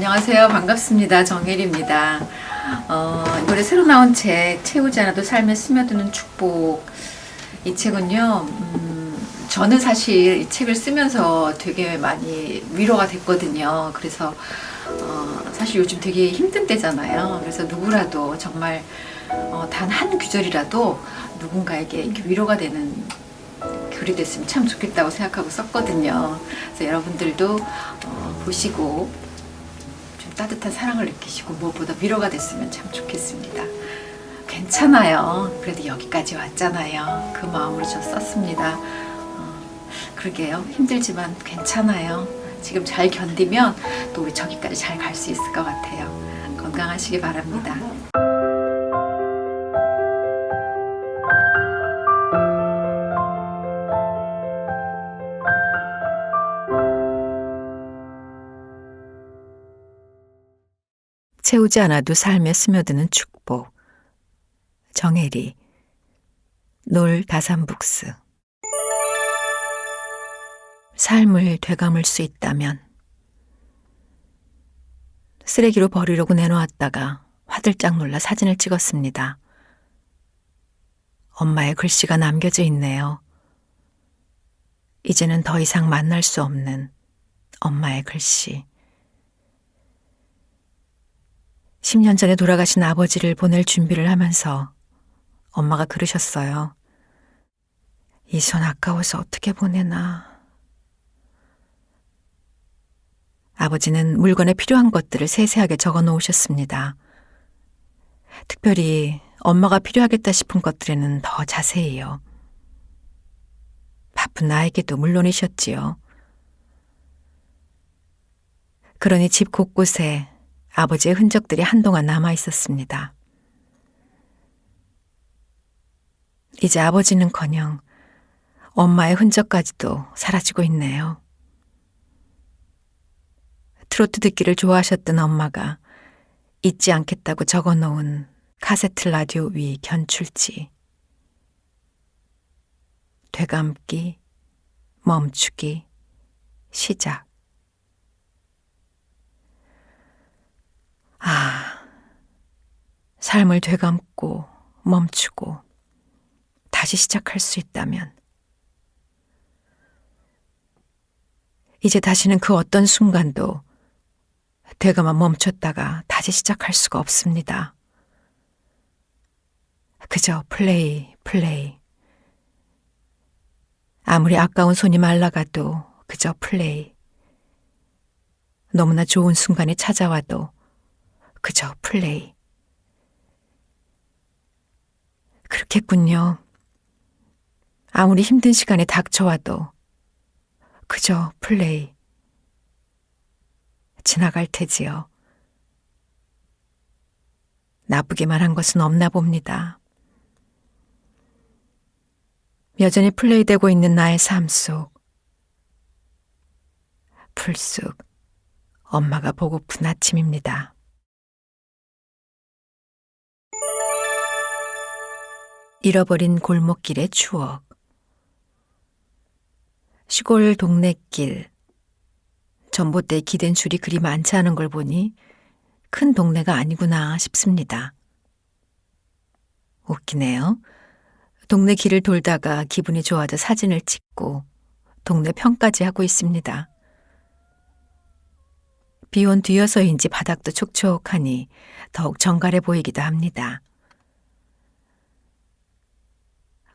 안녕하세요. 반갑습니다. 정혜리입니다. 어, 이번에 새로 나온 책, 채우지 않아도 삶에 스며드는 축복. 이 책은요, 음, 저는 사실 이 책을 쓰면서 되게 많이 위로가 됐거든요. 그래서, 어, 사실 요즘 되게 힘든 때잖아요. 그래서 누구라도 정말, 어, 단한 구절이라도 누군가에게 이렇게 위로가 되는 글이 됐으면 참 좋겠다고 생각하고 썼거든요. 그래서 여러분들도 어, 보시고 좀 따뜻한 사랑을 느끼시고 무엇보다 위로가 됐으면 참 좋겠습니다. 괜찮아요. 그래도 여기까지 왔잖아요. 그 마음으로 저 썼습니다. 어, 그러게요. 힘들지만 괜찮아요. 지금 잘 견디면 또 우리 저기까지 잘 갈 수 있을 것 같아요. 건강하시기 바랍니다. 채우지 않아도 삶에 스며드는 축복. 정혜리. 놀 다산북스. 삶을 되감을 수 있다면 쓰레기로 버리려고 내놓았다가 화들짝 놀라 사진을 찍었습니다. 엄마의 글씨가 남겨져 있네요. 이제는 더 이상 만날 수 없는 엄마의 글씨. 10년 전에 돌아가신 아버지를 보낼 준비를 하면서 엄마가 그러셨어요. 이손 아까워서 어떻게 보내나. 아버지는 물건에 필요한 것들을 세세하게 적어 놓으셨습니다. 특별히 엄마가 필요하겠다 싶은 것들에는 더 자세히요. 바쁜 나에게도 물론이셨지요. 그러니 집 곳곳에 아버지의 흔적들이 한동안 남아 있었습니다. 이제 아버지는 커녕 엄마의 흔적까지도 사라지고 있네요. 트로트 듣기를 좋아하셨던 엄마가 잊지 않겠다고 적어 놓은 카세트 라디오 위 견출지. 되감기, 멈추기, 시작. 아, 삶을 되감고 멈추고 다시 시작할 수 있다면 이제 다시는 그 어떤 순간도 되감아 멈췄다가 다시 시작할 수가 없습니다. 그저 플레이, 플레이. 아무리 아까운 손이 말라가도 그저 플레이. 너무나 좋은 순간이 찾아와도 그저 플레이. 그렇겠군요. 아무리 힘든 시간에 닥쳐와도 그저 플레이. 지나갈 테지요. 나쁘게만 한 것은 없나 봅니다. 여전히 플레이되고 있는 나의 삶 속, 풀숲, 엄마가 보고픈 아침입니다. 잃어버린 골목길의 추억. 시골 동네길. 전봇대에 기댄 줄이 그리 많지 않은 걸 보니 큰 동네가 아니구나 싶습니다. 웃기네요. 동네 길을 돌다가 기분이 좋아져 사진을 찍고 동네 평까지 하고 있습니다. 비온 뒤여서인지 바닥도 촉촉하니 더욱 정갈해 보이기도 합니다.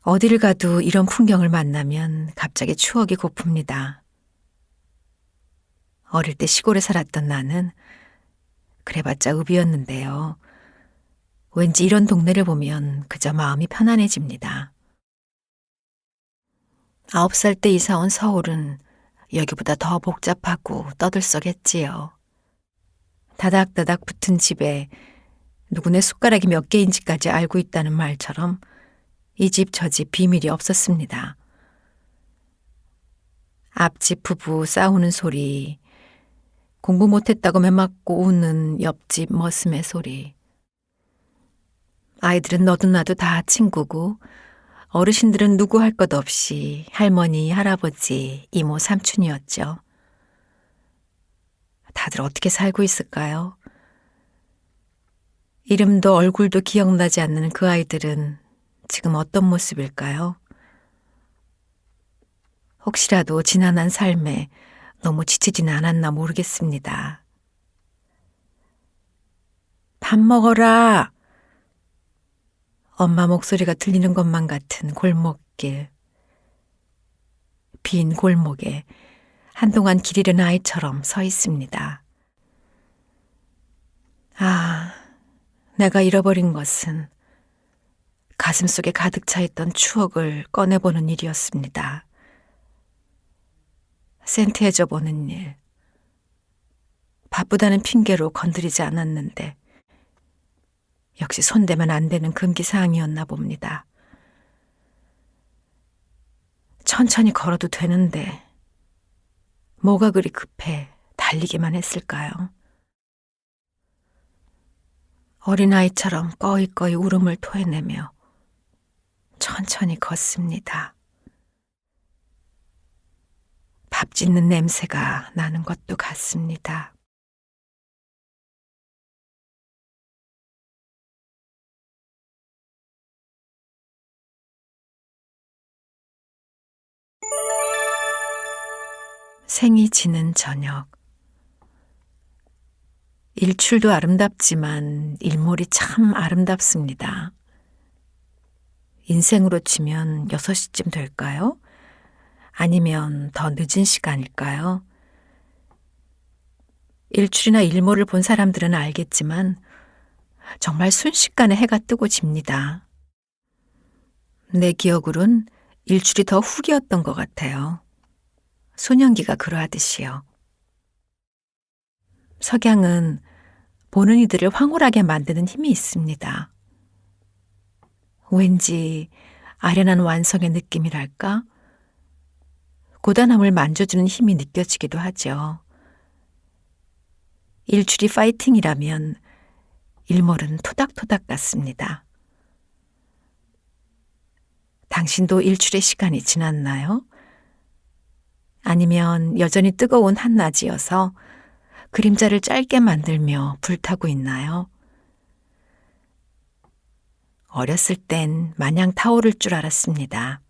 어디를 가도 이런 풍경을 만나면 갑자기 추억이 고픕니다. 어릴 때 시골에 살았던 나는 그래봤자 읍이었는데요. 왠지 이런 동네를 보면 그저 마음이 편안해집니다. 아홉 살 때 이사 온 서울은 여기보다 더 복잡하고 떠들썩했지요. 다닥다닥 붙은 집에 누구네 숟가락이 몇 개인지까지 알고 있다는 말처럼 이 집 저 집 비밀이 없었습니다. 앞집 부부 싸우는 소리, 공부 못했다고 매맞고 우는 옆집 머슴의 소리. 아이들은 너도 나도 다 친구고 어르신들은 누구 할 것 없이 할머니, 할아버지, 이모, 삼촌이었죠. 다들 어떻게 살고 있을까요? 이름도 얼굴도 기억나지 않는 그 아이들은 지금 어떤 모습일까요? 혹시라도 지난한 삶에 너무 지치지는 않았나 모르겠습니다. 밥 먹어라! 엄마 목소리가 들리는 것만 같은 골목길. 빈 골목에 한동안 길 잃은 아이처럼 서 있습니다. 아, 내가 잃어버린 것은 가슴 속에 가득 차 있던 추억을 꺼내보는 일이었습니다. 센트해져 보는 일. 바쁘다는 핑계로 건드리지 않았는데, 역시 손대면 안 되는 금기사항이었나 봅니다. 천천히 걸어도 되는데, 뭐가 그리 급해 달리기만 했을까요? 어린아이처럼 꺼이꺼이 울음을 토해내며 천천히 걷습니다. 밥 짓는 냄새가 나는 것도 같습니다. 생이 지는 저녁. 일출도 아름답지만 일몰이 참 아름답습니다. 인생으로 치면 6시쯤 될까요? 아니면 더 늦은 시간일까요? 일출이나 일몰을 본 사람들은 알겠지만 정말 순식간에 해가 뜨고 집니다. 내 기억으론 일출이 더 후기였던 것 같아요. 소년기가 그러하듯이요. 석양은 보는 이들을 황홀하게 만드는 힘이 있습니다. 왠지 아련한 완성의 느낌이랄까? 고단함을 만져주는 힘이 느껴지기도 하죠. 일출이 파이팅이라면 일몰은 토닥토닥 같습니다. 당신도 일출의 시간이 지났나요? 아니면 여전히 뜨거운 한낮이어서 그림자를 짧게 만들며 불타고 있나요? 어렸을 땐 마냥 타오를 줄 알았습니다.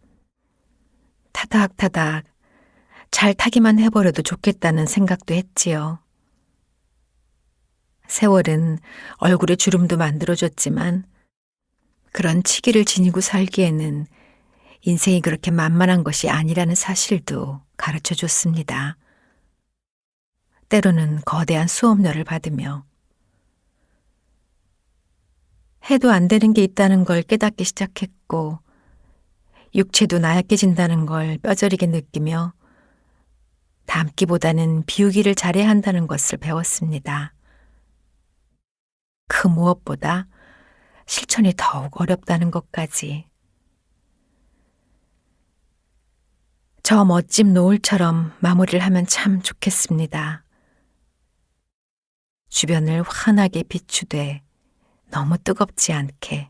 타닥타닥 잘 타기만 해버려도 좋겠다는 생각도 했지요. 세월은 얼굴에 주름도 만들어줬지만 그런 치기를 지니고 살기에는 인생이 그렇게 만만한 것이 아니라는 사실도 가르쳐 줬습니다. 때로는 거대한 수업료를 받으며 해도 안 되는 게 있다는 걸 깨닫기 시작했고 육체도 나약해진다는 걸 뼈저리게 느끼며 담기보다는 비우기를 잘해야 한다는 것을 배웠습니다. 그 무엇보다 실천이 더욱 어렵다는 것까지. 저 멋진 노을처럼 마무리를 하면 참 좋겠습니다. 주변을 환하게 비추되 너무 뜨겁지 않게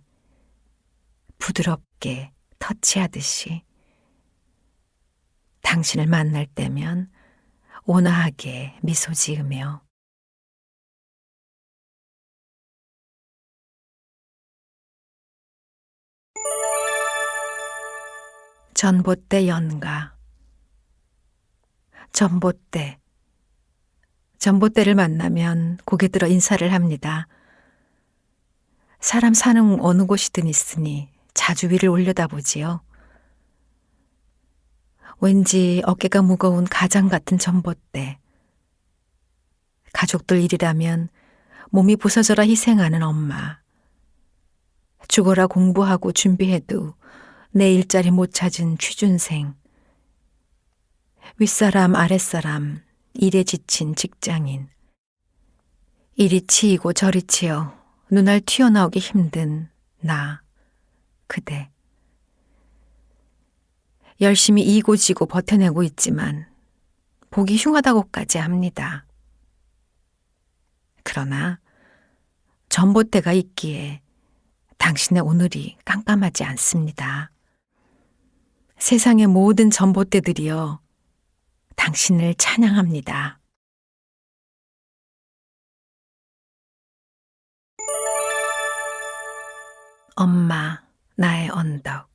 부드럽게 터치하듯이 당신을 만날 때면 온화하게 미소 지으며 전봇대 연가 전봇대 전봇대를 만나면 고개 들어 인사를 합니다. 사람 사는 어느 곳이든 있으니 자주 위를 올려다보지요. 왠지 어깨가 무거운 가장 같은 전봇대. 가족들 일이라면 몸이 부서져라 희생하는 엄마. 죽어라 공부하고 준비해도 내 일자리 못 찾은 취준생. 윗사람 아랫사람 일에 지친 직장인. 이리 치이고 저리 치여 눈알 튀어나오기 힘든 나, 그대. 열심히 이고 지고 버텨내고 있지만 보기 흉하다고까지 합니다. 그러나 전봇대가 있기에 당신의 오늘이 깜깜하지 않습니다. 세상의 모든 전봇대들이여 당신을 찬양합니다. 엄마, 나의 언덕.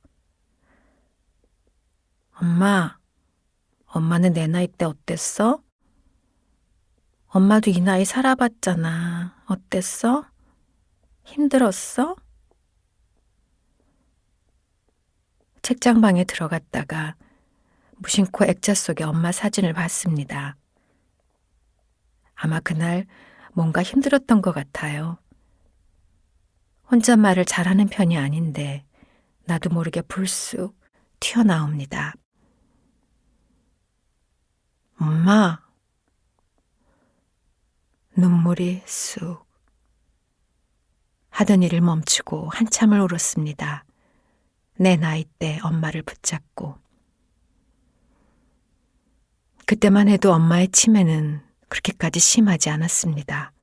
엄마, 엄마는 내 나이 때 어땠어? 엄마도 이 나이 살아봤잖아. 어땠어? 힘들었어? 책장방에 들어갔다가 무심코 액자 속에 엄마 사진을 봤습니다. 아마 그날 뭔가 힘들었던 것 같아요. 혼잣말을 잘하는 편이 아닌데 나도 모르게 불쑥 튀어나옵니다. 엄마. 눈물이 쑥. 하던 일을 멈추고 한참을 울었습니다. 내 나이 때 엄마를 붙잡고. 그때만 해도 엄마의 치매는 그렇게까지 심하지 않았습니다.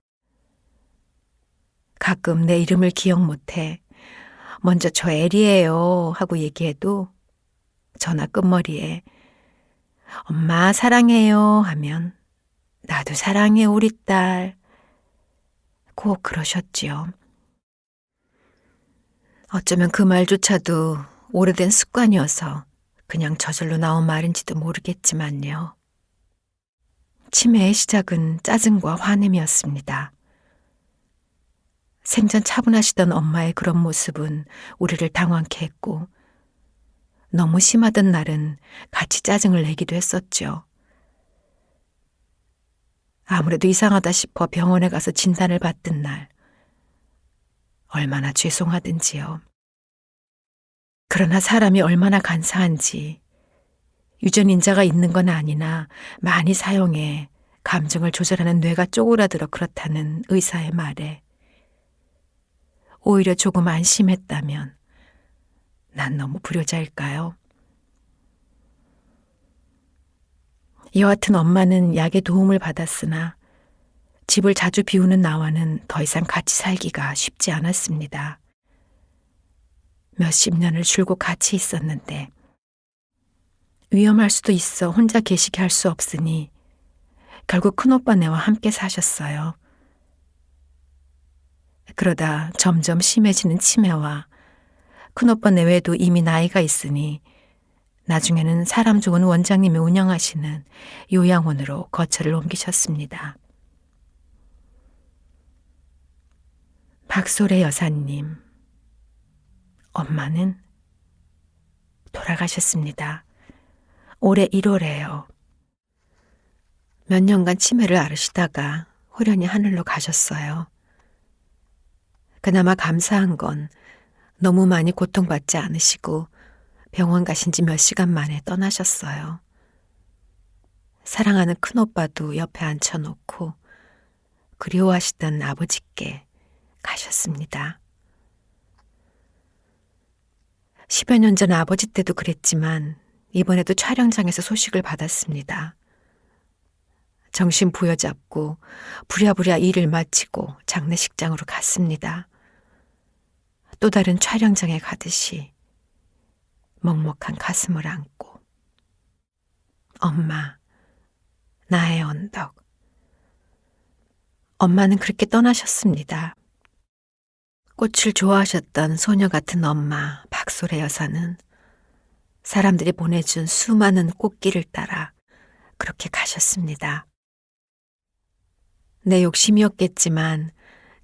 가끔 내 이름을 기억 못해 먼저 저 엘이에요 하고 얘기해도 전화 끝머리에 엄마 사랑해요 하면 나도 사랑해 우리 딸. 꼭 그러셨지요. 어쩌면 그 말조차도 오래된 습관이어서 그냥 저절로 나온 말인지도 모르겠지만요. 치매의 시작은 짜증과 화냄이었습니다. 생전 차분하시던 엄마의 그런 모습은 우리를 당황케 했고, 너무 심하던 날은 같이 짜증을 내기도 했었죠. 아무래도 이상하다 싶어 병원에 가서 진단을 받던 날, 얼마나 죄송하든지요. 그러나 사람이 얼마나 간사한지, 유전인자가 있는 건 아니나 많이 사용해 감정을 조절하는 뇌가 쪼그라들어 그렇다는 의사의 말에 오히려 조금 안심했다면 난 너무 불효자일까요? 여하튼 엄마는 약의 도움을 받았으나 집을 자주 비우는 나와는 더 이상 같이 살기가 쉽지 않았습니다. 몇십 년을 줄곧 같이 있었는데 위험할 수도 있어 혼자 계시게 할 수 없으니 결국 큰오빠네와 함께 사셨어요. 그러다 점점 심해지는 치매와 큰오빠 내외도 이미 나이가 있으니 나중에는 사람 좋은 원장님이 운영하시는 요양원으로 거처를 옮기셨습니다. 박소래 여사님, 엄마는 돌아가셨습니다. 올해 1월에요. 몇 년간 치매를 앓으시다가 호련히 하늘로 가셨어요. 그나마 감사한 건 너무 많이 고통받지 않으시고 병원 가신 지 몇 시간 만에 떠나셨어요. 사랑하는 큰오빠도 옆에 앉혀놓고 그리워하시던 아버지께 가셨습니다. 10여 년 전 아버지 때도 그랬지만 이번에도 촬영장에서 소식을 받았습니다. 정신 부여잡고 부랴부랴 일을 마치고 장례식장으로 갔습니다. 또 다른 촬영장에 가듯이 먹먹한 가슴을 안고 엄마, 나의 언덕. 엄마는 그렇게 떠나셨습니다. 꽃을 좋아하셨던 소녀 같은 엄마 박소래 여사는 사람들이 보내준 수많은 꽃길을 따라 그렇게 가셨습니다. 내 욕심이었겠지만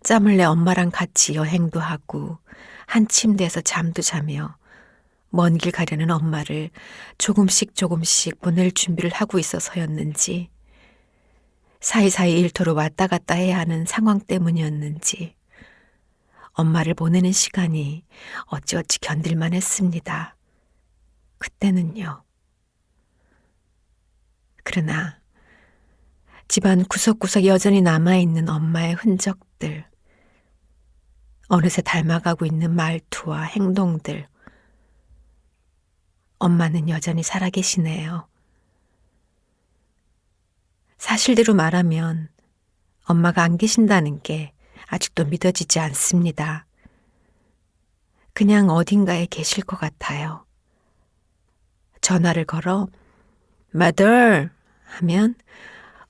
짬을 내 엄마랑 같이 여행도 하고 한 침대에서 잠도 자며 먼 길 가려는 엄마를 조금씩 조금씩 보낼 준비를 하고 있어서였는지 사이사이 일터로 왔다 갔다 해야 하는 상황 때문이었는지 엄마를 보내는 시간이 어찌어찌 견딜만 했습니다. 그때는요. 그러나 집안 구석구석 여전히 남아있는 엄마의 흔적들, 어느새 닮아가고 있는 말투와 행동들, 엄마는 여전히 살아계시네요. 사실대로 말하면 엄마가 안 계신다는 게 아직도 믿어지지 않습니다. 그냥 어딘가에 계실 것 같아요. 전화를 걸어 mother 하면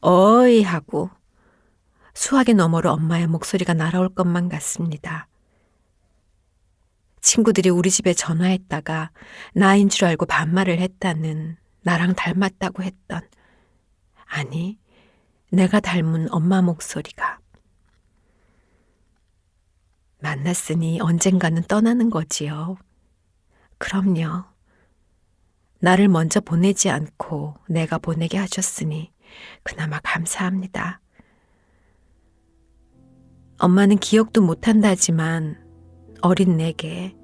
어이 하고 수화기 너머로 엄마의 목소리가 날아올 것만 같습니다. 친구들이 우리 집에 전화했다가 나인 줄 알고 반말을 했다는 나랑 닮았다고 했던 아니 내가 닮은 엄마 목소리가 만났으니 언젠가는 떠나는 거지요. 그럼요. 나를 먼저 보내지 않고 내가 보내게 하셨으니 그나마 감사합니다. 엄마는 기억도 못한다지만 어린 내게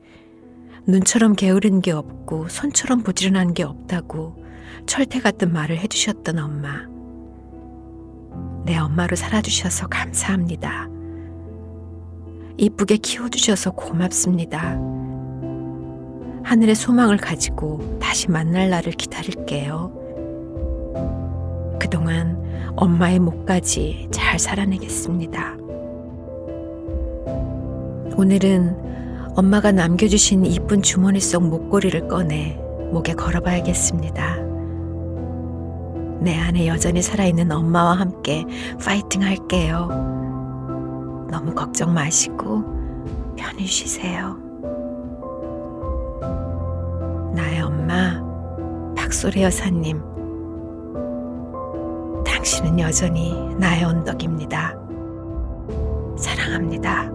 눈처럼 게으른 게 없고 손처럼 부지런한 게 없다고 철퇴 같은 말을 해주셨던 엄마. 내 엄마로 살아주셔서 감사합니다. 이쁘게 키워주셔서 고맙습니다. 하늘의 소망을 가지고 다시 만날 날을 기다릴게요. 그동안 엄마의 목까지 잘 살아내겠습니다. 오늘은 엄마가 남겨주신 이쁜 주머니 속 목걸이를 꺼내 목에 걸어봐야겠습니다. 내 안에 여전히 살아있는 엄마와 함께 파이팅 할게요. 너무 걱정 마시고 편히 쉬세요. 나의 엄마, 박소래 여사님. 당신은 여전히 나의 언덕입니다. 사랑합니다.